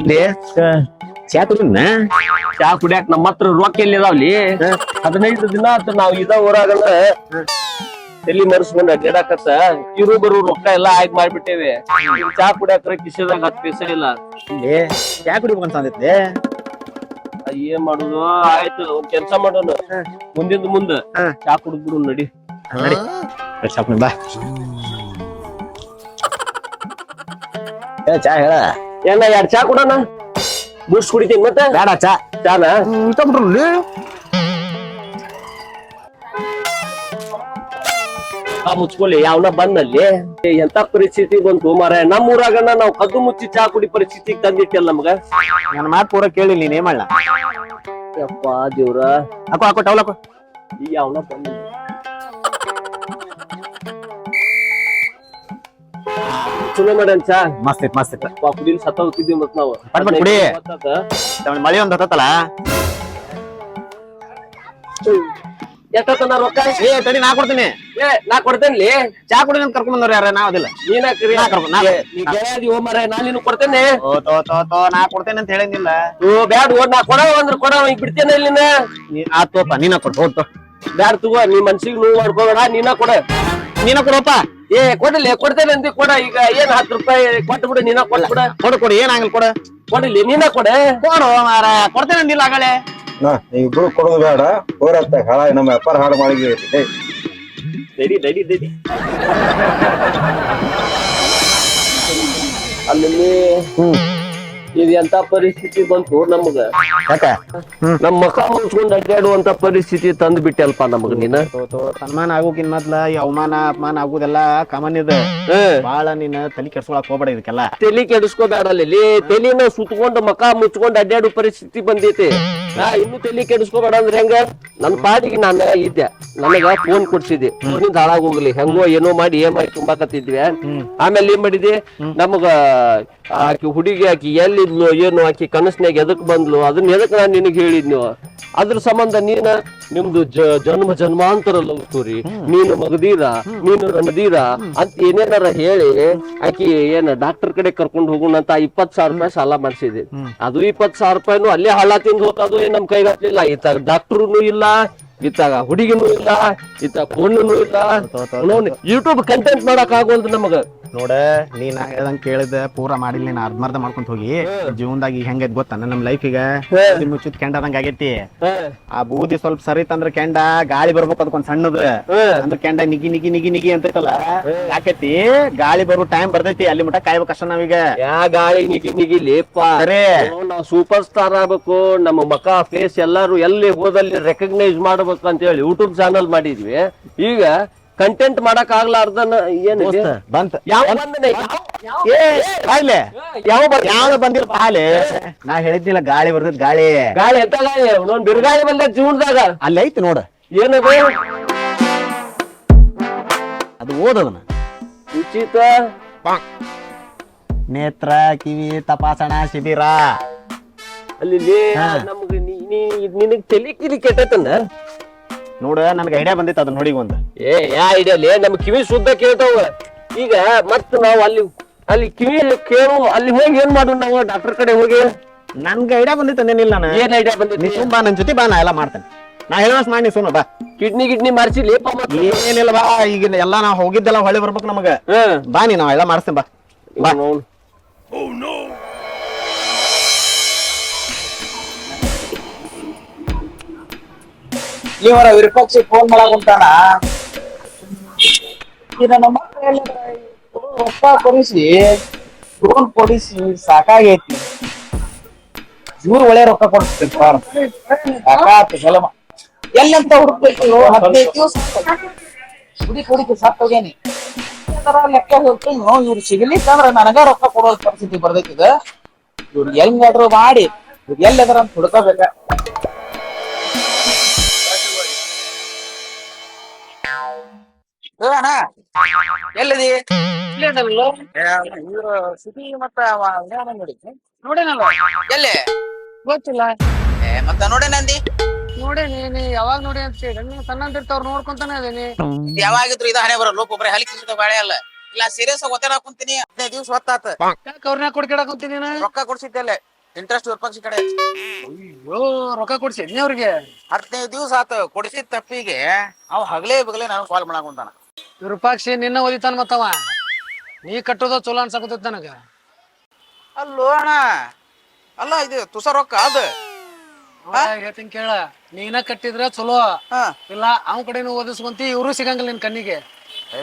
ಇಲ್ಲಿ ಚಾ ಕುಡಿನ ಚಾ ಕುಡಿಯಾಕ ನಮ್ಮ ಹತ್ರ ರೊಕ್ಕ ಎಲ್ಲಿ ಇದಾವ್ಲಿ ಹದಿನೈದು ದಿನ ಆತ ನಾವ್ ಇದ ಊರಾಗಂದ್ರ ತಲಿ ಮರ್ಸ್ಕೊಂಡ್ ಅಡ್ಡಾಡಕತ್ತ ಇರು ಬರು ರೊಕ್ಕ ಎಲ್ಲಾ ಆಯ್ಕೆ ಮಾಡ್ಬಿಟ್ಟೇವಿ. ಇವ್ ಚಾ ಕುಡಿಯಾಕ್ರ ಕಿಶದಾಗ ಹತ್ತು ಪೈಸೆ ಇಲ್ಲ. ಇಲ್ಲಿ ಚಾ ಕುಡಿಬೇಕಂತ ಅಂದೈತಿ ಅದ್ ಏನ್ ಮಾಡುದು? ಆಯ್ತು ಕೆಲ್ಸ ಮಾಡೋಣ. ಮುಂದಿಂದ ಮುಂದ. ಚಾ ಕುಡಿದ್ಬಿಡು ನಡಿ. ನಡಿ. ಚಾ ಕುಡಿ ಬಾ. ಏ ಚಾ ಹೇಳ. ಏನ ಎರಡ್ ಚಾ ಕೊಡೋಣ? ಬೂಸ್ಟ್ ಕುಡಿತೀನಿ ಮತ್ತೆ? ಬೇಡ ಚಾ. ಚಾನ? ತಗೊಂಡ್ರಲ್ಲಿ ಮುಚ್ಕೊಳ್ಳಿ ಯಾವನ ಬಂದಲ್ಲಿ ಎಂತ ಪರಿಸ್ಥಿತಿ ಬಂತು ಮಾರ ನಮ್ಮ ಊರಾಗನ ನಾವ್ ಕದ್ದು ಮುಚ್ಚಿ ಚಾ ಕುಡಿ ಪರಿಸ್ಥಿತಿಗೆ ತಂದಿಟ್ಟಲ್ಲ ನಮ್ಗ? ನನ್ನ ಮಾತು ಪೂರ ಕೇಳಿ ನೀನ್ ಏನ್ ಮಾಡ್ಲ? ಯಪ್ಪ ದೇವ್ರ. ಹಾಕೋ ಹಾಕೋ ಟವಲ್ ಹಾಕೋ. ಈ ಯಾವನ ಬಂದ ಚಲೋ ಮಾಡ್ಯಾನ ಚಾ. ಮಸ್ತ್ ಐತ್ ಮಸ್ತ್ ಐತ್. ಕುಡಿಲ್ ಸತ್ತ ಹೋಗ್ತಿದ್ವಿ ಮತ್ ನಾವು. ಪಟ್ ಪಟ್ ಕುಡಿ. ಮಳಿ ಒಂದ್ ಹತ್ತಲ್ಲ ಎಷ್ಟೊತ್ತ ನಾ ರೊಕ್ಕ? ಏ ತಡಿ ನಾ ಕೊಡ್ತೀನಿ. ಏ ನಾ ಕೊಡ್ತೇನ್ಲಿ? ಚಾ ಕುಡಿ ಅಂತ ಕರ್ಕೊಂಡ್ ಬಂದವ್ರ ಯಾರ? ನಾ ಅದಿಲ್ಲ. ನೀನ ಕರಿ. ನಾ ಕರ್ಕೊಂಡ್- ನಾ- ಗೆಳೆಯದಿ ಓ ಮಾರ ನಾ ನಿನ್ ಕೊಡ್ತೇನೆ ಓ ತೋ ತೋ ತೋ ನಾ ಕೊಡ್ತೇನೆ ಅಂತ ಹೇಳಿದ್ನಿಲ್ಲ. ಓ ಬ್ಯಾಡ್ ಓ ನಾ ಕೊಡವ ಅಂದ್ರ ಕೊಡವ ಈಗ ಬಿಡ್ತೇನೆ ಇಲ್ಲಿ ನೀನ. ನೀ ಆತೋಪ ನೀನ ಕೊಡ್ ಹೋಗ್ತೋ ಬ್ಯಾಡ್ ತಗೋ ನೀ ಮನ್ಸಿಗೆ ನೋವು ಮಾಡ್ಕೋಬೇಡ ನೀನ ಕೊಡ. ನೀನ ಕೊಡಪ್ಪ? ಏ ಕೊಡಲಿ ಕೊಡ್ತೇನೆ ಅಂತ ಕೊಡ. ಈಗ ಏನ್ ಹತ್ತು ರೂಪಾಯಿ ಕೊಟ್ಟು ಬಿಡು ನೀನ ಕೊಟ್ಟು ಬಿಡ. ಕೊಡು ಕೊಡು ಏನಾಗಲ್ಲ ಕೊಡು? ಕೊಡಲಿ ನೀನ ಕೊಡ. ಕೊಡು ಮಾರ ಕೊಡ್ತೇನೆ ಅಂದಿಲ್ಲ ಆಗಲೇ. ನಾ ಇಬ್ರು ಕೊಡೋದು ಬೇಡ. ಹೋರತ್ತ ಹಾಳ ನಮ್ಮ ವ್ಯಾಪಾರ ಹಾಳು ಮಾಡಿ ನಡಿ ನಡಿ ನಡಿ. ಅಲ್ಲಿ ಇದು ಎಂತ ಪರಿಸ್ಥಿತಿ ಬಂತು ನಮಗ? ನಮ್ಮ ನಮ್ ಮಕ ಮುಚ್ಕೊಂಡ್ ಅಡ್ಡಾಡುವಂತ ಪರಿಸ್ಥಿತಿ ತಂದ್ ಬಿಟ್ಟಲ್ಪ ನಮಗ ನೀನ? ಸನ್ಮಾನ ಆಗೋಕಿನ್ ಮೊದ್ಲ ಈ ಅವಮಾನ ಅಪಮಾನ ಆಗುದೆಲ್ಲ ಕಾಮನ್ ಇದೆ. ಬಾಳ ನೀನ್ ತಲೆ ಕೆಡ್ಸ್ಕೊಳಕ್ ಹೋಗ್ಬೇಡ ಇದಕ್ಕೆಲ್ಲ. ತಲಿ ಕೆಡಿಸ್ಕೋಬೇಡಲ್ಲಿ. ತಲಿನ ಸುತ್ಕೊಂಡು ಮಕ ಮುಚ್ಕೊಂಡ್ ಅಡ್ಡಾಡೋ ಪರಿಸ್ಥಿತಿ ಬಂದೈತಿ. ನಾ ಇನ್ನು ತಲೆ ಕೆಡಿಸ್ಕೋಬೇಡ ಅಂದ್ರೆ ಹೆಂಗ? ನನ್ ಪಾಡಿಗೆ ನಾನು ಇದ್ದೆ. ನನಗ ಫೋನ್ ಕೊಡ್ಸಿದ್ವಿ ಫೋನಿಂದ ಹಾಳಾಗೋಗ್ಲಿ. ಹೆಂಗೋ ಏನೋ ಮಾಡಿ ಏನ್ ಮಾಡಿ ತುಂಬಾಕತ್ತಿದ್ವಿ. ಆಮೇಲೆ ಏನ್ ಮಾಡಿದಿ? ನಮಗ ಆಕಿ ಹುಡುಗಿ ಆಕಿ ಎಲ್ಲಿದ್ಲು ಏನು ಆಕಿ ಕನಸ್ನಾಗ ಎದಕ್ ಬಂದ್ಲು? ಅದನ್ನ ಎದಕ್ ನಾನ್ ನಿನಗ್ ಹೇಳಿದ್ನು ಅದ್ರ ಸಂಬಂಧ ನೀನ ನಿಮ್ದು ಜನ್ಮ ಜನ್ಮಾಂತರ ಲಗ್ತೂರಿ ನೀನು ಮಗದೀರ ನೀನು ರಣದೀರ ಅಂತ ಏನೇನಾರ ಹೇಳಿ ಆಕಿ ಏನ ಡಾಕ್ಟರ್ ಕಡೆ ಕರ್ಕೊಂಡು ಹೋಗೋಣ ಅಂತ ಇಪ್ಪತ್ ಸಾವಿರ ರೂಪಾಯಿ ಸಾಲ ಮಾಡಿಸಿದ್ವಿ ಅದು ಇಪ್ಪತ್ ಸಾವಿರ ರೂಪಾಯಿನು ಅಲ್ಲೇ ಹಳ್ಳ ತಿಂದು ಹೋಗೋದು ಏನ್ ನಮ್ ಕೈಗಾಗ್ಲಿಲ್ಲ. ಇತ್ತಾಗ ಡಾಕ್ಟರ್ನು ಇಲ್ಲ ಇತ್ತಾಗ ಹುಡುಗಿನೂ ಇಲ್ಲ ಇತ್ತ ಫೋನು ಇಲ್ಲ ಯೂಟ್ಯೂಬ್ ಕಂಟೆಂಟ್ ಮಾಡಕ್ ಆಗುವಂತ ನಮಗ. ನೋಡ ನೀನ್ ಹೇಳ್ದಂಗ್ ಕೇಳಿದ ಪೂರ ಮಾಡಿಲ್ಲ ನೀನ್ ಅರ್ಧಮರ್ಧ ಮಾಡ್ಕೊಂತ ಹೋಗಿ. ಜೀವನದಾಗ ಈಗ ಹೆಂಗೈತ್ ಗೊತ್ತ? ನಮ್ಮ ಲೈಫ್ ಈಗ ಮುಚ್ಚಿದ ಕೆಂಡದಂಗ ಆಗೈತಿ. ಆ ಬೂದಿ ಸ್ವಲ್ಪ ಸರಿತಂದ್ರ ಕೆಂಡ ಗಾಳಿ ಬರ್ಬೇಕು ಅದಕ್ಕೊಂದ್ ಸಣ್ಣದ. ಅಂದ್ರ ಕೆಂಡ ನಿಗಿ ನಿಗಿ ನಿಗಿ ನಿಗಿ ಅಂತೈತಲ್ಲ? ಯಾಕೈತಿ? ಗಾಳಿ ಬರೋ ಟೈಮ್ ಬರ್ತೈತಿ ಅಲ್ಲಿ ಮಟ ಕಾಯ್ಬೇಕಷ್ಟ ನಾವೀಗ. ಯಾ ಗಾಳಿ ನಿಗಿ ನಿಗಿ ಲೇಪ ನಾವ್ ಸೂಪರ್ ಸ್ಟಾರ್ ಆಗ್ಬೇಕು. ನಮ್ಮ ಮಕ ಫೇಸ್ ಎಲ್ಲಾರು ಎಲ್ಲಿ ಹೋದಲ್ಲಿ ರೆಕಗ್ನೈಸ್ ಮಾಡ್ಬೇಕು ಅಂತ ಹೇಳಿ ಯೂಟ್ಯೂಬ್ ಚಾನಲ್ ಮಾಡಿದ್ವಿ. ಈಗ ಕಂಟೆಂಟ್ ಮಾಡಕ್ ಆಗ್ಲಾರ್ದನ ಏನ್ ಬಂತ. ಯಾವ? ಯಾವ- ಬಂದಿಲ್ಲ? ಹಾಲೆ ನಾ ಹೇಳಿದ್ನಿಲ್ಲ ಗಾಳಿ ಬರ್ತದ ಗಾಳಿ. ಗಾಳಿ ಎಂತ ಗಾಳಿ? ಒಂದ್ ಬಿರುಗಾಳಿ ಬಂದ ಜೂನ್ದಾಗ ಅಲ್ಲಿ ಐತಿ ನೋಡ. ಏನದು ಅದು? ಓದದನ. ಉಚಿತ. ನೇತ್ರ ಕಿವಿ ತಪಾಸಣಾ ಶಿಬಿರ. ಅಲ್ಲಿ ನಮ್ಗೆ ನಿನಗ್ ತಲಿ ಕಿಲಿ ಕೆಟ್ಟತನ ನೋಡ ನನಗೆ ಐಡಿಯಾ ಬಂದಿತ್ತು ಅದನ್ನ ನೋಡಿ ಒಂದು. ಏ ಯಾ ಐಡಿಯಲ್ಲಿ ನಮ್ ಕಿವಿ ಶುದ್ಧ ಕೇಳ್ತಾವ ಈಗ ಮತ್ ನಾವು ಅಲ್ಲಿ ಅಲ್ಲಿ ಕಿವಿ ಕೇಳು ಅಲ್ಲಿ ಹೋಗಿ ಏನ್ ಮಾಡು ನಾವು? ಡಾಕ್ಟರ್ ಕಡೆ ಹೋಗಿ? ನನ್ಗೆ ಐಡಿಯಾ ಬಂದಿತ್ತು ಅಂದೇನಿಲ್ಲ ನಾನು. ಏನ್ ಐಡಿಯಾ ನೀ ಬಂದಿತ್ತು ಸುಮ್ ಬಾ ನನ್ ಜೊತೆ ಬಾ ನಾ ಎಲ್ಲ ಮಾಡ್ತೇನೆ. ನಾ ಹೇಳೋಸ್ ಮಾಡಿ ಸೋನ ಸುಮ್ಮ ಬಾ. ಕಿಡ್ನಿ ಗಿಡ್ನಿ ಮಾರ್ಸಿ ಲೇಪ ಮತ್ತ್. ಏನಿಲ್ಲ ಬಾ ಈಗ ಎಲ್ಲ ನಾ ಹೋಗಿದ್ದೆಲ್ಲ ಹೊಳೆ ಬರ್ಬೇಕು ನಮಗ. ಹ್ಮ್. ಬಾ ನೀ ನಾವ್ ಎಲ್ಲ ಮಾಡಿಸ್ತೇನೆ ಬಾ. ಬಾ. ಅವ್ನು. ಇವರ ವಿರೂಪಾಕ್ಷಿ ಫೋನ್ ಮಾಡಾಕುಂತಾನ ಉಂಟಾನ ಎಲ್ಲಾರ ರೊಕ್ಕ ಕೊಡಿಸಿ ಫೋನ್ ಕೊಡಿಸಿ, ಸಾಕಾಗೈತಿ. ಇವ್ರು ಒಳ್ಳೆ ರೊಕ್ಕ ಕೊಡ್ತಿರ್ತಾರ ಸಾಕಾತು ಸಲಮ ಎಲ್ಲಂತ ಹುಡುಕ್ಬೇಕು? ಹದಿನೈದು ದಿವಸ ಹುಡುಕಿ ಹುಡುಕಿ ಸತ್ತೋಗೇನಿ ಲೆಕ್ಕ ಹೇಳ್ತೀನಿ, ಇವ್ರು ಸಿಗ್ಲಿಕ್ಕಂದ್ರ ನನಗ ರೊಕ್ಕ ಕೊಡೋ ಪರಿಸ್ಥಿತಿ ಇದು. ಇವ್ರು ಹೆಂಗಾದ್ರು ಮಾಡಿ, ಇವ್ರು ಎಲ್ಲದರ ಹುಡ್ಕೋಬೇಕ? ಅಣ್ಣ ಎಲ್ಲಿದಿ? ಇವ್ರ ಸಿಟಿ ಮತ್ತ ನೋಡಿದ್ನಿ ನೋಡೇನಲ್ಲ. ಎಲ್ಲಿ? ಗೊತ್ತಿಲ್ಲ. ಏ ಮತ್ತ ನೋಡೇನಂದಿ ನೋಡೇನಿ ನೀ ಯಾವಾಗ ನೋಡಿ ಅಂತ ಹೇಳಿ. ತನ್ನ ಸಣ್ಣಂದಿರ್ತವ್ರು ನೋಡ್ಕೊಂತಾನೆ ಅದಿನಿ ಯಾವಾಗಿದ್ರು ಇದ ಹಣೆ ಬರೋ ಲೋಕ ಒಬ್ರೆ ಹಲಿಕಿಸಿದ ಬಾಳೆ ಅಲ್ಲ. ಇಲ್ಲ ಸೀರಿಯಸ್ ಒತ್ತಡ ಹಾಕೊಂತೀನಿ. ಹದಿನೈದು ದಿವಸ ಹೊತ್ತಾತ. ಯಾಕೆ ಅವ್ರನ್ನ ಕೊಡ್ಕೊಡಕ್ ಕುಂತೀನಿ ನೀನು? ರೊಕ್ಕ ಕೊಡ್ಸಿದ್ದೆಲ್ಲ ಇಂಟ್ರೆಸ್ಟ್ ವಿಪಕ್ಷ ಕಡೆ. ಅಯ್ಯೋ ರೊಕ್ಕ ಕೊಡ್ಸಿದ್ನಿ ಅವ್ರಿಗೆ. ಹದಿನೈದು ದಿವ್ಸ ಆತ. ಕೊಡಿಸಿದ ತಪ್ಪಿಗೆ ಅವ್ ಹಗಲೇ ಬಗಲೇ ನಾನು ಕಾಲ್ ಮಾಡಾಕುಂತಾನ ವಿರೂಪಾಕ್ಷಿ ನಿನ್ನ ಓದಿತಾನ ಮತ್ತವ? ನೀ ಕಟ್ಟೋದ ಚಲೋ ಅನ್ಸಕತ್ತೈತಿ ನನಗ. ಅಲ್ಲೋ ಅಣ್ಣ. ಅಲ್ಲ ಇದು ತುಸ ರೊಕ್ಕ ಅದ. ಹೇಳ್ತೀನಿ ಕೇಳ. ನೀನ ಕಟ್ಟಿದ್ರೆ ಚಲೋ. ಇಲ್ಲ ಅವ್ನ ಕಡೆನೂ ಓದಿಸ್ಕೊಂತಿ ಇವ್ರು ಸಿಗಂಗಿಲ್ಲ ನಿನ್ ಕಣ್ಣಿಗೆ.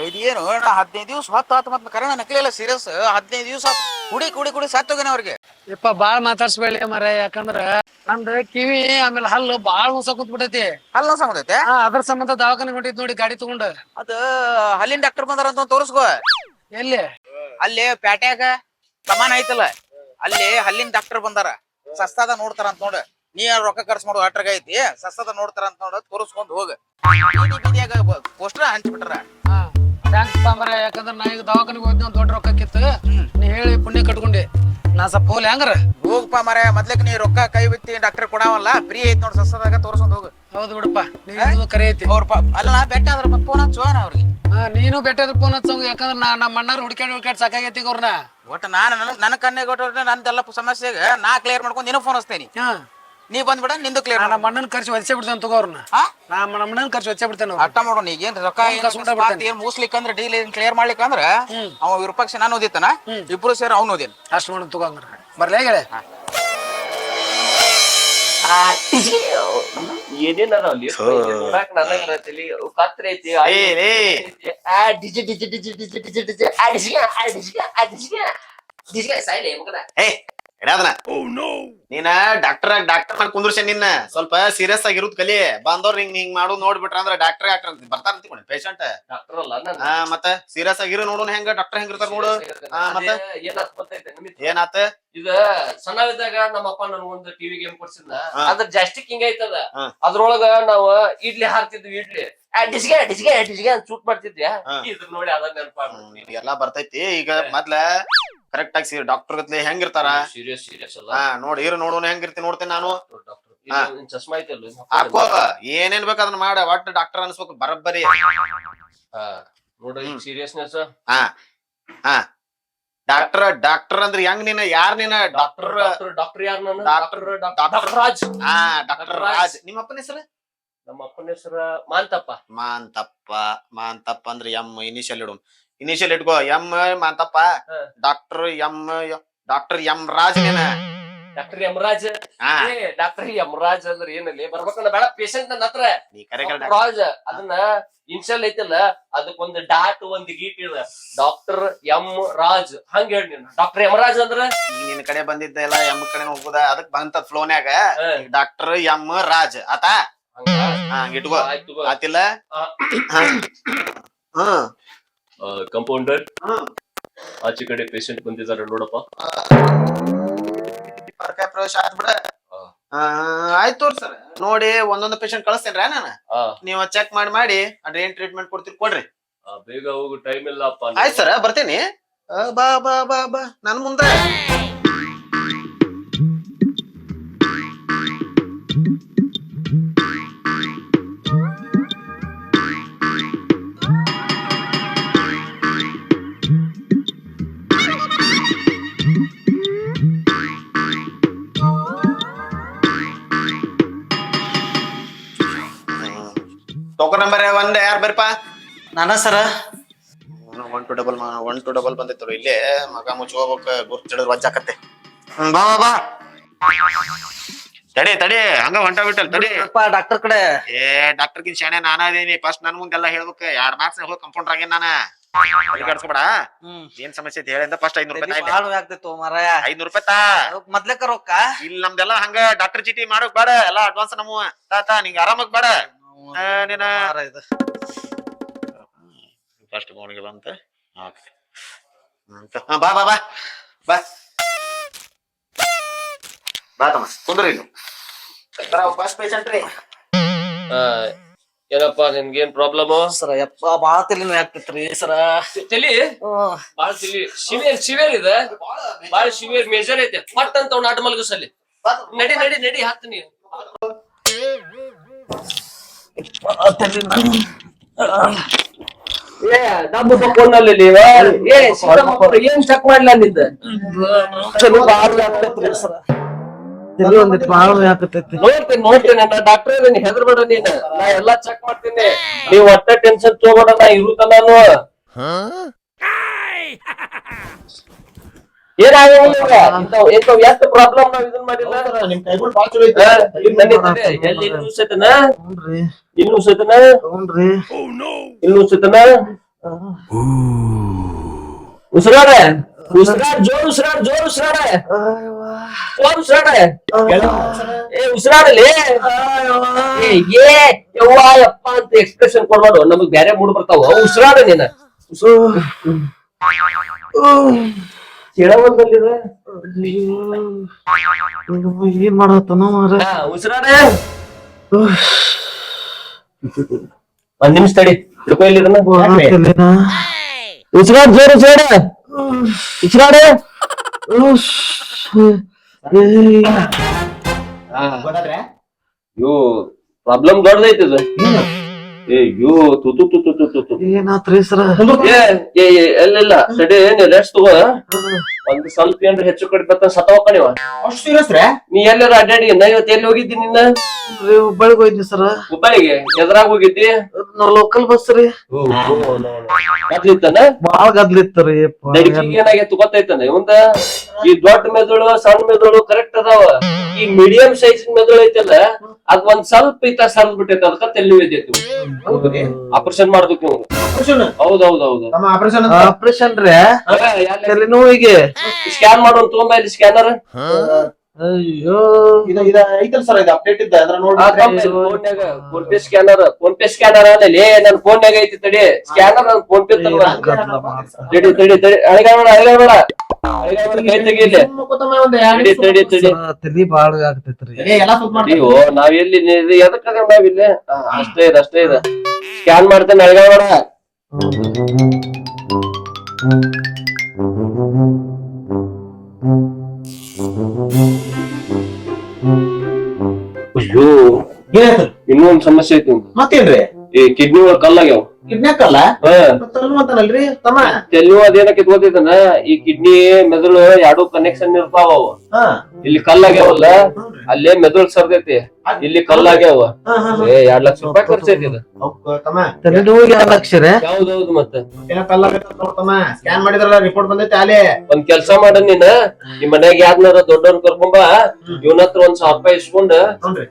ಇದೇನು ಹದಿನೈದು ದಿವಸ ಹತ್ತು ಹತ್ತು ಮತ್ತೆ ಕರೋಣ ನಕಲಿಲ್ಲ ಸೀರಿಯಸ್ ಹದಿನೈದು ದಿವಸ ಕುಡಿ ಕುಡಿ ಕುಡಿ ಹೋಗಿನ ಅವ್ರಿಗೆ. ಇಪ್ಪ ಬಾಳ್ ಮಾತಾಡ್ಸ್ಬೇಡಿ ಮರ ಯಾಕಂದ್ರ ನಂದ ಕಿವಿ ಆಮೇಲೆ ಹಲ್ಲು ಬಾಳ್ ಹೊಸ ಕುಂತ್ಬಿಟ್ಟೈತಿ ಅಲ್ಲ ಸಂಬಂಧೈತೆ ಹಾ ಅದ್ರ ಸಂಬಂಧ ದವಾಖಾನೆ ಹೊಂಟಿದ್ ನೋಡಿ ಗಾಡಿ ತಗೊಂಡ. ಅದ ಹಲ್ಲಿನ ಡಾಕ್ಟರ್ ಬಂದಾರ ಅಂತ ತೋರಿಸ್ಕೋ. ಎಲ್ಲಿ? ಅಲ್ಲಿ ಪ್ಯಾಟ್ಯಾಗ ಸಮಾನ ಐತಲ್ಲ. ಅಲ್ಲಿ ಹಲ್ಲಿನ ಡಾಕ್ಟರ್ ಬಂದಾರ. ಸಸ್ತಾದ ನೋಡ್ತಾರ ಅಂತ ನೋಡು. ನೀ ಯಾರು ರೊಕ್ಕ ಖರ್ಚು ಮಾಡೋ ಅಟ್ರಾಗ ಐತಿ. ಸಸ್ತಾದ ನೋಡ್ತಾರ ಅಂತ ನೋಡ ತೋರಿಸ್ಕೊಂಡ್ ಹೋಗ. ಪೋಸ್ಟರ್ ಹಂಚ್ಬಿಟ್ರ. ಹಾ. ಥ್ಯಾಂಕ್ಸ್ ಮರ ಯಾಕಂದ್ರ ನಾ ಈಗ ದವಾಖಾನಿಗೆ ಹೋದ್ನ ದೊಡ್ಡ ರೊಕ್ಕ ಕಿತ್ತು. ನೀ ಹೇಳಿ ಪುಣ್ಯ ಕಟ್ಕೊಂಡೆ. ನಾ ಸ್ವಲ್ಪ ಹೋಗ್ಲಿ ಹಂಗಾರ? ಹೋಗಪ್ಪ ಮರ ಮೊದ್ಲಕ್ಕೆ ನೀ ರೊಕ್ಕ ಕೈ ಬಿತ್ತಿ ಡಾಕ್ಟರ್ ಕೊಡಾವಲ್ಲ ಫ್ರೀ ಐತಿ ನೋಡ್ ಸಸ್ಯದಾಗ ತೋರ್ಸ್ಕೊಂಡು ಹೋಗು. ಹೌದು ಬಿಡಪ್ಪ ನೀನು ಕರೆ ಐತಿ. ಅವ್ರಪ್ಪ ಅಲ್ಲ ನಾ ಬೆಟ್ಟ ಆದ್ರ ಮತ್ತೆ ಫೋನ್ ನಾ ಅವ್ರಿಗೆ. ಹಾ ನೀನು ಬೆಟ್ಟದ ಫೋನ್ ಹಚ್ಚಂಗ ಯಾಕಂದ್ರ ನಾ ನಮ್ಮ ಅಣ್ಣಾರ ಹುಡ್ಕ್ಯಾಡ್ ಹುಡ್ಕ್ಯಾಡ್ ಸಾಕಾಗೈತಿ ಅವ್ರನ್ನ. ಒಟ್ಟ ನಾನು ನನ್ನ ಕಣ್ಣಿಗೆ ಕೊಟ್ಟರೆ ನಂದೆಲ್ಲ ಸಮಸ್ಯೆಗೆ ನಾ ಕ್ಲಿಯರ್ ಮಾಡ್ಕೊಂಡು ನೀನು ಫೋನ್ ಹಚ್ತೇನೆ. ಹಾ. ನೀ ಬಂದ್ಬಿಡ ನಿಂದು ಕ್ಲಿಯರ್ ನಮ್ಮ ಅಣ್ಣನ ಖರ್ಚು ವಚ್ಚೆ ಬಿಡ್ತೇನೆ ತಗೋ ಅವ್ರನ್ನ ಹಾ ನಾ ನಮ್ಮ ಅಣ್ಣನ ಖರ್ಚು ವಚ್ಚೆ ಬಿಡ್ತೇನೆ ಅಟ್ಟ ಮಾಡೋಣ ಈಗ ಏನ್ ರೊಕ್ಕ ಏನ್ ಕಸ್ಕೊಂಡ ಅಂದ್ರೆ ಡೀಲ್ ಏನ್ ಕ್ಲಿಯರ್ ಮಾಡ್ಲಿಕ್ಕೆ ಅಂದ್ರೆ ಅವ ವಿರೂಪಾಕ್ಷ ನಾನು ಓದಿತ್ತಾನ. ಇಬ್ರು ಸೇರಿ ಅವ್ನು ಓದಿನ. ಅಷ್ಟು ಮಾಡೋಣ ತಗೋ ಅಂದ್ರೆ ಬರ್ಲೇ ಹೇಳಿ ಏನೇನಾರ ಅಲ್ಲಿ ನೋಡಾಕ್ ನನಗರ ತಲಿ ಕತ್ರಿ ಐತಿ ಆ ಡಿಜಿ ಡಿಜಿ ಡಿಜಿ ಡಿಜಿ ಡಿಜಿ ಡಿಜಿ ಆ ಡಿಜಿಗ ಆ ಡಿಜಿಗ ಆ ಡಿಜಿಗ ಡಿಜಿಗ ಸಾಯ್ಲೆ ಮಗನ ಇಡಾದನ ನೀನ ಡಾಕ್ಟರ್ ಡಾಕ್ಟರ್ ಮಾಡಿ ಕುಂದ್ರಸೆ ನಿನ್ನ. ಸ್ವಲ್ಪ ಸೀರಿಯಸ್ ಆಗಿರೋದು ಕಲಿ. ಬಂದವ್ರು ಹಿಂಗ್ ಹಿಂಗ್ ಮಾಡು ನೋಡ್ಬಿಟ್ರ ಅಂದ್ರ ಡಾಕ್ಟರ್ ಡಾಕ್ಟರ್ ಅಂತ ಬರ್ತಾರ ಅಂತಿಕೊಂಡೆ ಪೇಷಂಟ್ ಡಾಕ್ಟರ್ ಅಲ್ಲ ನಾನು ಹಾ ಮತ್ತ ಸೀರಿಯಸ್ ಆಗಿರೋ ನೋಡೋಣ ಹೆಂಗ ಡಾಕ್ಟರ್ ಹೆಂಗಿರ್ತಾರ ನೋಡು. ಹಾ, ಮತ್ತೆ? ಏನಾತ್ ಗೊತ್ತೈತೆ ನಿಮಿತ್ ಏನಾತ? ಇದ ಸಣ್ಣವಿದ್ದಾಗ ನಮ್ಮಪ್ಪ ನನಗೊಂದು ಟಿವಿ ಗೇಮ್ ಕೊಡ್ಸಿದ್ನ. ಅದ್ರ ಜಾಸ್ತಿ ಹಿಂಗೈತದ ಐತದ ಅದ್ರೊಳಗ ನಾವ್ ಇಡ್ಲಿ ಹಾರ್ತಿದ್ವಿ ಇಡ್ಲಿ. ಆ ಡಿಸ್ಗೆ ಡಿಸ್ಗೆ ಡಿಸ್ಗೆ ಅಂತ ಚೂಟ್ ಮಾಡ್ತಿದ್ಯಾ. ಇದ್ರ ನೋಡಿ ಅದ ನೆನಪ ನಿನಗೆಲ್ಲಾ ಬರ್ತೈತಿ. ಈಗ ಮೊದ್ಲ ಕರೆಕ್ಟ್ ಆಗಿ ಡಾಕ್ಟರ್ ಗತ್ಲೆ ಹೆಂಗಿರ್ತಾರ? ಸೀರಿಯಸ್ ಸೀರಿಯಸ್ ಅಲ್ಲ. ಹಾ ನೋಡಿ ಇರು ನೋಡೋಣ ಹೆಂಗಿರ್ತಿ ನೋಡ್ತೇನೆ ನಾನು. ಡಾಕ್ಟರ್ ಹಾ. ಚಸ್ಮಾ ಐತಲ್ಲ ಅಲ್ಲ ಹಾಕೋ. ಏನೇನ್ ಬೇಕು ಅದನ್ನ ಮಾಡ. ಒಟ್ಟು ಡಾಕ್ಟರ್ ಅನ್ಸ್ಬೇಕು. ಬರಬ್ಬರಿ. ಹಾ. ನೋಡ್ರಿ ಹ್ಮ್. ಸೀರಿಯಸ್ನೆಸ್ ಹಾ ಹಾ. ಡಾಕ್ಟರ್ ಡಾಕ್ಟರ್ ಅಂದ್ರೆ ಹೆಂಗ್ ನೀನ? ಯಾರ್ ನೀನ? ಡಾಕ್ಟರ್ ಡಾಕ್ಟರ್ ಡಾಕ್ಟರ್ ಡಾಕ್ಟರ್ ಯಾರು ನಾನು? Doctor doctor doctor doctor Raj ಹಾ ಡಾಕ್ಟರ್ ರಾಜ್ ನಿಮ್ಮ ಅಪ್ಪನ ಹೆಸರು? ನಮ್ಮ ಅಪ್ಪನ ಹೆಸರ ಮಾಂತಪ್ಪ. ಮಾಂತಪ್ಪ. ಮಾಂತಪ್ಪ ಅಂದ್ರೆ ಎಂ ಇನಿಷಿಯಲ್ ಇಡು. ಇನಿಷಿಯಲ್ ಇಟ್ಕೋ ಎಂ ಮಾಂತಪ್ಪ ಹಾ. Doctor M doctor M Raj ಏನ ಡಾಕ್ಟರ್ ಯಮರಾಜ್ ಹಾ. ಡಾಕ್ಟರ್ ಯಮರಾಜ್ ಅಂದ್ರೆ ಏನಲ್ಲಿ? ಬರ್ಬೇಕಲ್ಲ ಬೇಡ ಪೇಷಂಟ್ ನನ್ನ ಹತ್ರ. ರಾಜ್ ಅದನ್ನ ಇನ್ಶಲ್ ಐತಲ್ಲ ಅದಕ್ಕೊಂದು ಡಾಟ್ ಒಂದ್ ಗೀಟ್ ಇದ. ಡಾಕ್ಟರ್ ಎಂ ರಾಜ್ ಹಂಗ ಹೇಳಿ ನೀನು. ಡಾಕ್ಟರ್ ಯಮರಾಜ್ ಅಂದ್ರ? ನಿನ್ ಕಡೆ ಬಂದಿದ್ದ ಎಲ್ಲ ಎಂ ಕಡೆ ಹೋಗುದ ಅದಕ್ ಬಂತ ಫ್ಲೋನ್ಯಾಗ ಡಾಕ್ಟರ್ ಎಂ ರಾಜ್ ಆತ? ಹಾ ಇಟ್ಕೋ. ಆತಿಲ್ಲ. ಹ್ಮ್ ಕಂಪೌಂಡರ್ ಆಚೆ ಕಡೆ ಪೇಷಂಟ್ ಬಂದಿದ್ದಾರೆ ನೋಡಪ್ಪ. ಪ್ರವೇಶ ಆತ್ ಬಿಡ. ಆಯ್ತು ಸರ್. ನೋಡಿ ಒಂದೊಂದು ಪೇಷಂಟ್ ಕಳಿಸ್ತೇನ್ರ ನಾನು. ಆ, ನೀವು ಚೆಕ್ ಮಾಡಿ ಮಾಡಿ ಏನ್ ಟ್ರೀಟ್ಮೆಂಟ್ ಕೊಡ್ತೀರಿ ಕೊಡ್ರಿ. ಆ, ಬೇಗ ಹೋಗು ಟೈಮ್ ಇಲ್ಲಪ್ಪ ಆಯ್ತು ಸರ್ ಬರ್ತೇನೆ. ಆ, ಬಾ ಬಾ ಬಾ ಬಾ. ನನ್ ಮುಂದೆ. ನಂಬರ್ ಒಂದ್ ಯಾರು ಬರ್ಪಾ? ನಾನ ಸರ. One two double one two double ಬಂದಿತ್ತು ಇಲ್ಲೇ ಮಗ ಮುಚ್ಚಿ ಹೋಗ್ಬೇಕ ಗುರ್ತು ಹಿಡಿದು ವಜ್ಜಾಕತ್ತೆ ಹ್ಮ್, ಬಾ ಬಾ ಬಾ. ತಡಿ ತಡಿ ಹಂಗ ಹೊಂಟ ಬಿಟ್ಟಲ್ ತಡಿ. ಡಾಕ್ಟರ್ ಕಡೆ. ಏ ಡಾಕ್ಟರ್ ಕಿನ್ ಶಾಣೆ ನಾನ ಅದೇನಿ ಫಸ್ಟ್ ನನ್ ಮುಂದೆಲ್ಲ ಹೇಳ್ಬೇಕು. ಎರಡ್ ಮಾರ್ಕ್ಸ್ ಹೋಗಿ ಕಂಪೌಂಡರ್ ಆಗೇನ್ ನಾನ. ಕಡ್ಸ್ಕೊಬೇಡ. ಹ್ಮ್. ಏನ್ ಸಮಸ್ಯೆ ಐತಿ ಹೇಳಿಂದ ಫಸ್ಟ್ ಐದ್ನೂರ್ ರೂಪಾಯಿ ತಾಯಿಲೆ. ಬಾಳ ಆಗ್ತಿತ್ತು ಮಾರಾಯ. ಐದ್ನೂರ್ ರೂಪಾಯಿ ತಾ. ಮೊದ್ಲೇಕ ರೊಕ್ಕ ಇಲ್ಲಿ ನಮ್ದೆಲ್ಲ ಹಂಗ ಡಾಕ್ಟರ್ ಚೀಟಿ ಮಾಡೋಕ್ ಬೇಡ. ಎಲ್ಲ ಅಡ್ವಾನ್ಸ್ ನಮ್ಮ ತಾತ ನಿಂಗ್ ಆರಾಮಾಗ್ ಬೇಡ. ನೀನ ಇದು. ಫಸ್ಟ್ ಮಾರ್ನಿಂಗ್ ಬಂತ. ಓಕೆ. ಹಾ ಬಾ ಬಾ ಬಾ. ಬಾ. ಬಾ ತಮ್ಮ ಕುಂದ್ರಿ ಇಲ್ಲಿ ಫಸ್ಟ್ ಪೇಷಂಟ್ ರೀ? ಏನಪ್ಪ ನಿನ್ಗೇನ್ ಪ್ರಾಬ್ಲಮ್ ಸರ ಯಪ್ಪ ಬಾಳ ತಲೆನೂ ಆಗ್ತೈತ್ರಿ ಸರ. ತಲಿ? ಬಾಳ ತಲಿ. ಶಿವಿಯರ್ ಶಿವಿಯರ್ ಇದೆ? ಬಾಳ ಶಿವಿಯರ್ ಮೇಜರ್ ಐತೆ. ಪಟ್ ಅಂತ ಅವ್ನ ಆಟ ಮಲಗಿಸಲ್ಲಿ. ನಡಿ ನಡಿ ನಡಿ ಹತ್ತು ನೀ ಏ ನಮ್ಮ ಕೊಂಡಲ್ಲಿ ನೀವ? ಏ ಸೀತಮ್ಮಪ್ಪ ಏನ್ ಚೆಕ್ ಮಾಡ್ಲ ನಿಂದ? ಚಲೋ ಬಾಳ ಆಗ್ತೈತ್ರಿ ಸರ್ ತಲೆ ಒಂದಿಟ್ಟು ಬಾಳ ಹಾಕತೈತಿ ನೋಡ್ತೀನಿ ನೋಡ್ತೀನಿ ನಾ ಡಾಕ್ಟರ್ ಹೆದರ್ಬೇಡ ನೀನ್. ನಾ ಎಲ್ಲಾ ಚೆಕ್ ಮಾಡ್ತೀನಿ. ನೀವ್ ಒಟ್ಟ ಟೆನ್ಷನ್ ತಗೋಬೇಡ ನಾ ಇರುತ್ತ ನಾನು. ಎಷ್ಟ್ ಪ್ರಾಬ್ಲಮ್ ನಾವ್ ಇದನ್ ಮಾಡಿಲ್ಲ? ನಿಮ್ ಕೈಗಳು ಬಾಳ ಚಲೋ ಐತಿ. ಎಲ್ಲಿ ಹ್ಞೂನ್ರಿ ಇನ್ನೂ ಸತನ? ಹುನ್ರಿ ಇನ್ನು ಸತನ? ಉಸಿರಾಡ? ಉಸಿರಾಡ್ ಜೋರ್ ಉಸಿರಾಡ್ ಜೋರ್ ಉಸಿರಾಡ. ಜೋರ್ ಉಸಿರಾಡ. ಏ ಉಸಿರಾಡಲಿ. ಏ ಏ ಯವ್ವ ಯಪ್ಪ ಅಂತ ಎಕ್ಸ್ಪ್ರೆಷನ್ ಕೊಡ್ಬಾರ್ದು ನಮಗ್ ಬ್ಯಾರೆ ಮೂಡ್ ಬರ್ತಾವ. ಉಸಿರಾಡ ನೀನ. ಕೇಳವಲ್ದಲ್ಲಿದೆ? ಏನ್ ಮಾಡತ್ತನೋ ಮಾರ ಉಸಿರಾಡ. ಒಂದ್ ನಿಮಿಷ ತಡಿ. ಹಿಡ್ಕೊ ಇಲ್ಲಿ ಇದನ್ನ ಉಸಿರಾಡ್ ಜೋರ್ ಉಸಿರಾಡ. ಉಸಿರಾಡ. ಪ್ರಾಬ್ಲಮ್ ದೊಡ್ಡದೈತಿ ಇದು. ಏ ತುತು ತು ತು ತು ತು ತು ತು ತು. ಏನಾತ್ರಿ ಸರ ಏ ಏ ಏ, ಇಲ್ಲ ಸಡೆ ನೀ ರೆಸ್ಟ್ ತಗೋ. ಒಂದ್ ಸ್ವಲ್ಪ ಏನ್ರ ಹೆಚ್ಚು ಕಡೆ ಬತ್ತ ಸತ್ತವಕ್ಕ ನೀವ. ಅಷ್ಟು ಸೀರಿಯಸ್ ರೇ? ನೀ ಎಲ್ಲಾರ ಅಡ್ಡಾಡಿ ನಾ ಇವತ್ತು ಎಲ್ಲಿ ಹೋಗಿದ್ದಿ ನಿನ್ನ? ಹುಬ್ಬಳ್ಳಿಗೆ ಹೋಗಿದ್ವಿ ಸರ. ಹುಬ್ಬಳ್ಳಿಗೆ? ಎದ್ರಾಗ ಹೋಗಿದ್ದಿ? ನಾವ್ ಲೋಕಲ್ ಬಸ್ ರೀ. ಮೊದ್ಲಿತ್ತನ ಬಾಳ ಗದ್ಲಿತ್ತರಿ ಏನಾಗೈತಿ ಗೊತ್ತೈತನ ಇವಂದ? ಈ ದೊಡ್ಡ ಮೆದುಳು ಸಣ್ಣ ಮೆದುಳು ಕರೆಕ್ಟ್ ಅದಾವ. ಈ ಮೀಡಿಯಂ ಸೈಜ್ ಮೆದುಳು ಐತಲ್ಲ ಅದ್ ಒಂದ್ ಸ್ವಲ್ಪ ಇತ್ತ ಸರ್ದ್ ಬಿಟ್ಟೈತಿ ಅದಕ್ಕ ತೆಲ್ಲಿ ಬಿದ್ದೈತಿ ಆಪರೇಷನ್ ಮಾಡ್ಬೇಕು ನೀವು. ಆಪರೇಷನ್ ಹೌದೌದೌದು. ತಮ್ಮ ಆಪರೇಷನ್ ಆಪರೇಷನ್ ರೀ. ನೋ ಸ್ಕ್ಯಾನ್ ಮಾಡೋನ್ ತಗೊಂಬ ಇಲ್ಲಿ ಸ್ಕ್ಯಾನರ್ ಅಯ್ಯೋ. ಇದು ಇದು ಐತಲ್ ಸರ್ ಇದು ಅಪ್ಡೇಟ್ ಇದ್ದ ಅದ್ರ ನೋಡಿ ಫೋನ್ಯಾಗ PhonePe scanner PhonePe scanner ಅಲ್ಲಿ ನನ್ ಫೋನ್ಯಾಗ ಐತಿ ತಡಿ. ಸ್ಕ್ಯಾನರ್ ನನ್ ಫೋನ್ ಪೇ ತಗೊಂಡ ತಡಿ ತಡಿ ತಡಿ. ಅಳಗಾಡ ಅಳಗಾಡ ಅಳಗಾಡ ಕೈ ತೆಗಿ ಇಲ್ಲಿ. ತಡಿ ತಡಿ ತಡಿ. ಸರ, ತಲಿ ಬಾಳ ಆಗ್ತೈತ್ರಿ ಎಲ್ಲ ಸುತ್ತ ಮಾಡ್ತೀವಿ ಅಯ್ಯೋ ನಾವ್ ಎಲ್ಲಿ ಎದಕ್ಕ ನಾವಿಲ್ಲಿ ಅಷ್ಟೇ ಇದೆ ಅಷ್ಟೇ ಇದೆ. ಸ್ಕ್ಯಾನ್ ಮಾಡ್ತೇನೆ ಅಳಗಾಡ ಅಯ್ಯೋ. ಏನಾಯ್ತು? ಇನ್ನೊಂದ್ ಸಮಸ್ಯೆ ಐತಿ ಮತ್ತೇನ್ರಿ? ಈ ಕಿಡ್ನಿ ಒಳಗ್ ಕಲ್ಲಾಗ್ಯಾವ ಕಿಡ್ನಾಕಲ್ಲ ಹಾ. ಅಂತಾನಲ್ರಿ ತಮ್ಮ. ತೆಲ್ಲು ಅದೇನಕ್ಕೆ ಗೊತ್ತೈತನ ಈ ಕಿಡ್ನಿ ಮೆದುಳು ಎರಡು ಕನೆಕ್ಷನ್ ಇರ್ತಾವ ಅವು. ಇಲ್ಲಿ ಕಲ್ಲಾಗ್ಯಾವಲ್ಲ? ಅಲ್ಲೇ ಮೆದುಳು ಸರ್ದೈತಿ. ಇಲ್ಲಿ ಕಲ್ಲಾಗ್ಯಾವ. ಏ ಎರಡ್ ಲಕ್ಷ ರೂಪಾಯಿ ಖರ್ಚೈತಿ ಇದು. ಎರಡು ಲಕ್ಷ ಮತ್ತೆ? ಸ್ಕ್ಯಾನ್ ಮಾಡಿದ್ರಲ್ಲ ರಿಪೋರ್ಟ್ ಬಂದೈತಿ ಅಲ್ಲೇ. ಒಂದ್ ಕೆಲ್ಸ ಮಾಡ ನೀನ್. ನಿಮ್ ಮನ್ಯಾಗ ಯಾರನ್ನಾರ ದೊಡ್ಡವ್ರ ಕರ್ಕೊಂಬ ಇವನ ಹತ್ರ ಒಂದ್ ಸಾವಿರ ರೂಪಾಯಿ ಇಸ್ಕೊಂಡ್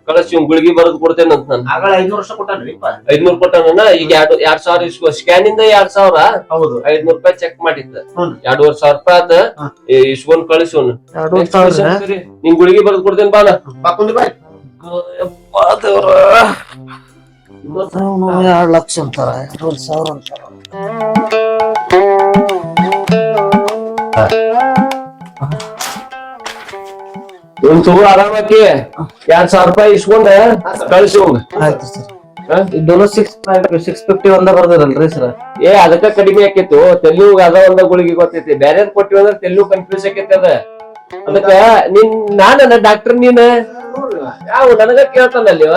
ಕಳಿಸಿ ಇವ್ ಗುಳಿಗಿ ಬರದ್ ಕೊಡ್ತೇನೆ ಅಂತ ನಾನು. ಐದ್ನೂರ್ ಐದ್ನೂರು ವರ್ಷ ಕೊಟ್ಟಾನ್ರಿ ಐದ್ನೂರ್ ಕೊಟ್ಟಾನ ಈಗ ಎರಡ್ ಎರಡ್ ಸಾವಿರ ಇಸ್ಕೊ. ಸ್ಕ್ಯಾನ್ ಇಂದ ಎರಡ್ ಸಾವಿರ. ಹೌದು. ಐದ್ನೂರ್ ರೂಪಾಯಿ ಚೆಕ್ ಮಾಡಿದ್ದ. ಹ್ಮ್. ಎರಡೂವರೆ ಸಾವಿರ ರೂಪಾಯಿ ಆತ. ಹಾ. ಇಸ್ಕೊಂಡ್ ಕಳಿಸೋನು ಎರಡು ಸಾವಿರ ನಿಂಗ್ ಬಾ ಬರೆದು ಕೊಡ್ತೇನೆ ಬಾನ ಬಾಕುಂದಿ ಬಾಯ್. ಎರಡು ಲಕ್ಷ ಅಂತಾರ. ಎರಡೂವರೆ ಸಾವಿರ ಅಂತಾರ. ಒಂದ್ ತಗೋ ಆರಾಮಕ್ಕೆ ಎರಡ್ ಸಾವಿರ ರೂಪಾಯಿ ಇಸ್ಕೊಂಡ. ಕಳಿಸಿ ಹೋಗ ಆಯ್ತು ಸರ್. ಇದೊಂದು ಸಿಕ್ಸ್ ಸಿಕ್ಸ್ ಫಿಫ್ಟಿ ಒಂದ ಬರ್ದಿರಲ್ರಿ ಸರ್ ಏ ಅದಕ್ಕ ಕಡಿಮೆ ಆಕೇತು. ತೆಲ್ಲು ಅದ ಒಂದ ಗುಳಿಗೆ ಗೊತ್ತೈತಿ. ಬ್ಯಾರೆ ಕೊಟ್ಟಿವಿ ಅಂದ್ರೆ ತೆಲ್ಲು ಕನ್ಫ್ಯೂಸ್ ಆಕೈತಿ ಅದ. ಅದಕ್ಕ ನಿನ್ ನಾನ ಡಾಕ್ಟರ್ ನೀನ್? ಯಾವ ನನಗ ಕೇಳ್ತಾನಲ್ಲಿ ಇವ?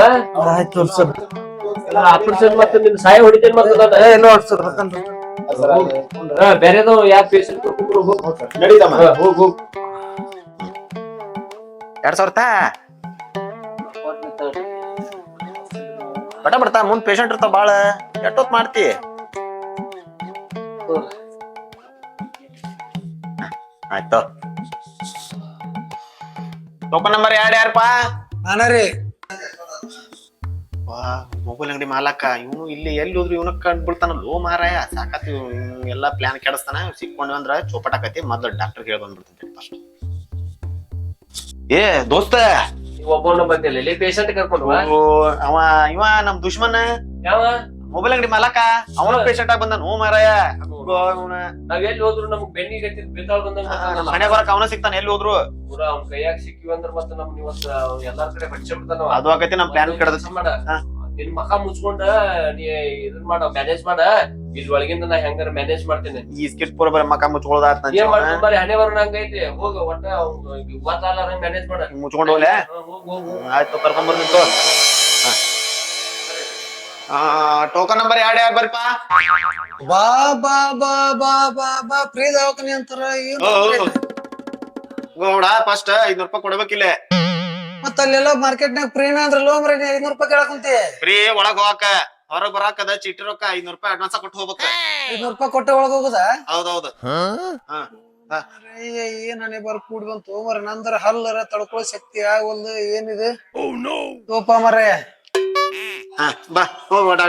ಆಯ್ತು ಸರ್ ಆಪರೇಷನ್ ಮತ್ತೆ ನಿನ್ ಸಹಾಯ ಹೊಡಿತೇನ್ ಮತ್ತೆ ಏ ಇಲ್ಲ ಸರ್ ಬೇರೆದವ್ ಯಾವ ಪೇಷಂಟ್ ಹೋಗ್. ಹೋಗ್ ಎರಡ್ ಸಾವಿರ ಬಟ ಬರ್ತಾ ಮುಂದ್ ಪೇಷಂಟ್ ಇರ್ತಾವ ಬಾಳ. ಎಷ್ಟೊತ್ ಮಾಡ್ತಿ? ಆಯ್ತು. ಟೋಕನ್ ನಂಬರ್ ಯಾರು ಯಾರಪ್ಪ ನಾನರಿ ವಾ ಮೊಬೈಲ್ ಅಂಗಡಿ ಮಾಲಕ ಇವನು ಇಲ್ಲಿ ಎಲ್ಲಿ ಹೋದ್ರು ಇವನ ಕಂಡು ಲೋ ಮಾರಾಯ ಸಾಕತ್ ಸಾಕತ್ತಿ ಎಲ್ಲಾ ಪ್ಲಾನ್ ಕೆಡಿಸ್ತಾನ. ಸಿಕ್ಕೊಂಡ್ವಿ ಅಂದ್ರ ಚೋಪಟ ಆಕತಿ. ಮೊದ್ಲು ಡಾಕ್ಟರ್ ಕೇಳಿ ಬಂದ್ಬಿಡ್ತೈತಿ ಫಸ್ಟ್ ಏ ದೋಸ್ತ ಒಬ್ಬನ ಬಂದಿಲ್ಲ. ಪೇಷಂಟ್ ಕರ್ಕೊಂಡು. ಓ, ಅವ ಇವ ನಮ್ ದುಶ್ಮನ್. ಯಾವ? ಮೊಬೈಲ್ ಅಂಗಡಿ ಮಾಲಕ. ಅವನು ಪೇಷಂಟ್ ಆಗಿ ಬಂದ ಹ್ಞೂ ಮಾರಾಯ. ಅಬ್ಬೋ, ಇವ್ನ. ನಾವ್ ಎಲ್ಲಿ ಹೋದ್ರು ನಮಗ್ ಬೆನ್ನಿ ಗಟ್ಟಿ ಬಿದ್ದಾಳ್ ಬಂದಂಗ ಆ, ನಮ್ ಮನೆ ಬರಕ್ ಅವನ ಸಿಗ್ತಾನ. ಎಲ್ಲಿ ಹೋದ್ರು? ಪೂರ ಅವ್ನ ಕೈಯಾಗ ಸಿಕ್ಕಿವಿ ಅಂದ್ರ ಮತ್ತೆ ನಮ್ ಇವತ್ತ ಎಲ್ಲಾರ್ ಕಡೆ ಹೊಡ್ಸೇ ಅದು ಆಗತ್ತೆ ನಮ್ ಪ್ಲಾನ್ ಕಡೆ ಕೆಲ್ಸ ಮಾಡ. ಹಾ. ನಿನ್ ಮಖ ಮುಚ್ಕೊಂಡ ನೀ ಇದನ್ ಮಾಡ ಮ್ಯಾನೇಜ್ ಮಾಡ. ಇದ್ ಒಳಗಿಂದ ನಾ ಹೆಂಗಾರ ಮ್ಯಾನೇಜ್ ಮಾಡ್ತೇನೆ. ಈ ಸ್ಕಿಟ್ ಪೂರ ಬರೀ ಮಕ ಮುಚ್ಕೊಳ್ಳೋದಾತ್ ಏನ್ ಮಾಡ್ತೀನಿ ಬಾರಿ ಹಣೆ ಬರೋಣ ಹಂಗೈತಿ. ಹೋಗ ಒಟ್ಟ ಗೊತ್ತಾಗಲ್ಲ ಮ್ಯಾನೇಜ್ ಮಾಡ. ಮುಚ್ಕೊಂಡು ಹೋಗ್ಲೆ. ಆಯ್ತು ಕರ್ಕೊಂಡ್ ಬರ್ತೀನಿ. ಟೋಕನ್ ನಂಬರ್ ಎರಡು ಯಾರು ಬರ್ಪ? ಬಾ ಬಾ ಬಾ ಬಾ ಬಾ ಬಾ ಫ್ರೀ ದವಾಖಾನೆ ಅಂತಾರ ಏನು ಗೌಡ ಫಸ್ಟ್ ಐದ್ನೂರ್ ರೂಪಾಯಿ ಕೊಡ್ಬೇಕಿಲ್ಲ. ಮತ್ತ ಅಲ್ಲೆಲ್ಲ ಮಾರ್ಕೆಟ್ನಾಗ ಪ್ರೀಮಿ ಅಂದ್ರ ಲೋ ಮರ ಐನೂರು ರೂಪಾಯಿ ಕೇಳಕುಂತಿ ಫ್ರೀ ಒಳಗ್ ಹೋಗಾಕ ಹೊರಗ್ ಅದ ಚೀಟಿ ರೊಕ್ಕ ಐನೂರ್ ರೂಪಾಯಿ ಅಡ್ವಾನ್ಸ್ ಕೊಟ್ಟು ಹೋಗ್ಬೇಕ. ಐನೂರು ರೂಪಾಯಿ ಕೊಟ್ಟ ಒಳಗ ಹೋಗುದ? ಹೌದೌದು. ಹಾ. ಅಯ್ಯ ಏನ್ ಹಣೆ ಬರ್ ಕೂಡ್ ಬಂತು? ಮರ ನಂದ್ರ ಹಲ್ಲರ ತಡ್ಕೊಳ್ಳೋ ಶಕ್ತಿ ಆಗವಲ್ದು ಏನಿದೆ? ತೋಪ ಮರ ಹಾ ಬಾ ಹೋಗ್ಬೇಡ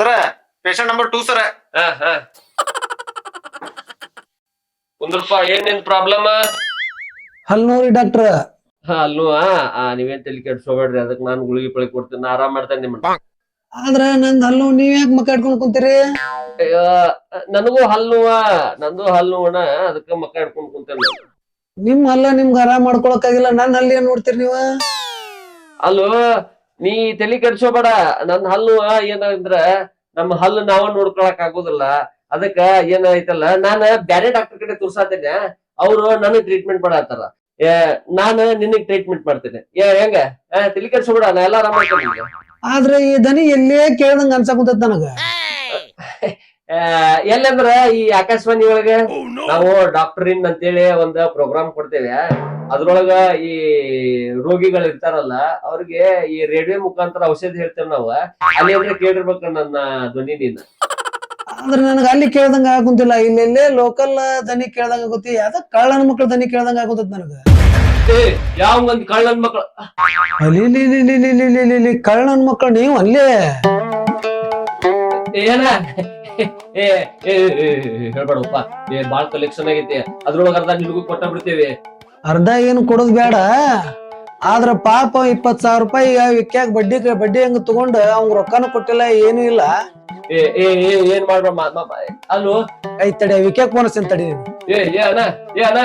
ಸರ ಪೇಷಂಟ್ ನಂಬರ್ ಟೂ ಸರ. ಹಾ ಹಾ. ಕುಂದ್ರಪ್ಪ ಏನೇನ್ ಪ್ರಾಬ್ಲಮ್ ನೋಡಿ ಡಾಕ್ಟರ್ ಹಾ ಅಲ್ನು ಆ ನೀವೇನ್ ತಲೆ ಕೆಡ್ಸ್ಕೊಬೇಡ್ರಿ ಅದಕ್ಕೆ ನಾನು ಗುಳಿಗೆ ಪಳಿ ಕೊಡ್ತೀನಿ ಆರಾಮ್ ಮಾಡ್ತೇನೆ ನಿಮ್ಮನ್ನ. ಆದ್ರ ನಂದ್ ಹಲ್ಲು ನೀವ್ ಯಾಕೆ ಮಕ್ಕ ಕುಂತೀರಿ? ಅಯ್ಯೋ, ನನಗೂ ಹಲ್ಲು ನಂದು ಹಲ್ಲು ಅಣ್ಣ ಅದಕ್ಕೆ ಮಕ್ಕ ಹಿಡ್ಕೊಂಡ್ ಕುಂತೇನೆ ನಾನು. ನಿಮ್ ಹಲ್ಲ ನಿಮ್ಗ ಆರಾಮ್ ಮಾಡ್ಕೊಳಕ್ಕಾಗಿಲ್ಲ ನನ್ ಹಲ್ಲಿ ಏನ್ ನೋಡ್ತೀರಿ ನೀವ? ಅಲ್ಲೋ ನೀ ತಲೆ ಕೆಡ್ಸೋಬೇಡ ನನ್ ಹಲ್ಲು ಏನಂದ್ರ ನಮ್ಮ ಹಲ್ಲು ನಾವ ನೋಡ್ಕೊಳಕ್ ಆಗೋದಿಲ್ಲ. ಅದಕ್ಕ ಏನಾಯ್ತಲ್ಲ ನಾನ ಬ್ಯಾರೆ ಡಾಕ್ಟರ್ ಕಡೆ ತೋರ್ಸಾತೇನೆ ಅವ್ರು ನನಗ್ ಟ್ರೀಟ್ಮೆಂಟ್ ಮಾಡತ್ತಾರ. ಏ, ನಾನ್ ನಿನಗ್ ಟ್ರೀಟ್ಮೆಂಟ್ ಮಾಡ್ತೇನೆ. ಏ ಹೆಂಗ? ತಿಳಿ ಕೆಡ್ಸ್ಬಿಡ ಕೆಡ್ಸೋಬೇಡ ನಾ ಎಲ್ಲ ಆರಾಮ್ ಆದ್ರೆ ಈ ದನಿ ಎಲ್ಲೇ ಕೇಳ್ದಂಗ ಅನ್ಸಕುಂತ ನನಗ. ಎಲ್ಲಂದ್ರ ಈ ಆಕಾಶವಾಣಿ ಒಳಗ ನಾವು ಡಾಕ್ಟರ್ ಇನ್ ಅಂತೇಳಿ ಒಂದ್ ಪ್ರೋಗ್ರಾಮ್ ಕೊಡ್ತೇವೆ. ಅದ್ರೊಳಗ ಈ ರೋಗಿಗಳು ಇರ್ತಾರಲ್ಲ ಅವ್ರಿಗೆ ಈ ರೇಡಿಯೋ ಮುಖಾಂತರ ಔಷಧಿ ಹೇಳ್ತೇವೆ ನಾವ್. ಅಲ್ಲಿ ಅಂದ್ರೆ ಕೇಳಿರ್ಬೇಕು ನನ್ನ ಧ್ವನಿ ನೀನ್. ಆದ್ರೆ ನನಗೆ ಅಲ್ಲಿ ಕೇಳ್ದಂಗ ಆಗುಂತಿಲ್ಲ ಇಲ್ಲೆಲ್ಲೇ ಲೋಕಲ್ ದನಿ ಕೇಳ್ದಂಗ ಆಗುತ್ತೆ. ಯಾವ್ದ ಕಳ್ಳನ ಮಕ್ಳ ದನಿ ಕೇಳ್ದಂಗ ಆಗುತ್ತೆ ನನಗೆ. ಯಾವ ಒಂದ್ ಕಳ್ಳನ್ ಮಕ್ಳು? ಅಲ್ಲಿ ಕಳ್ಳನ ಮಕ್ಳ ನೀವು ಅಲ್ಲೇ. ಏನ? ಏ ಏ, ಏ, ಹೇಳ್ಬೇಡಪ್ಪ. ಏ ಬಾಳ್ ಕಲೆಕ್ಷನ್ ಆಗೈತಿ ಅದ್ರೊಳಗ ಅರ್ಧ ನಿಮಗೂ ಕೊಟ್ಟ ಬಿಡ್ತೇವೆ. ಅರ್ಧ ಏನು ಕೊಡೋದ್ ಬೇಡ. ಆದ್ರ ಪಾಪ ಇಪ್ಪತ್ ಸಾವಿರ ರೂಪಾಯಿ ವಿಕ್ಯಾಗ ಬಡ್ಡಿ ಬಡ್ಡಿ ಹಂಗ ತಗೊಂಡ್ ಅವ್ ರೊಕ್ಕನು ಕೊಟ್ಟಿಲ್ಲ ಏನು ಇಲ್ಲ. ಏ ಏ ಏ, ಏನ್ ಮಾಡ್ಬೇಡ ಅಲ್ಲೋ? ಐತ್ ತಡಿ ವಿಕ್ಯಾಕ್ ಫೋನ್ ತಡಿ ನೀನು? ಏ ಏ ಅಣ್ಣ ಏ ಅಣ್ಣ.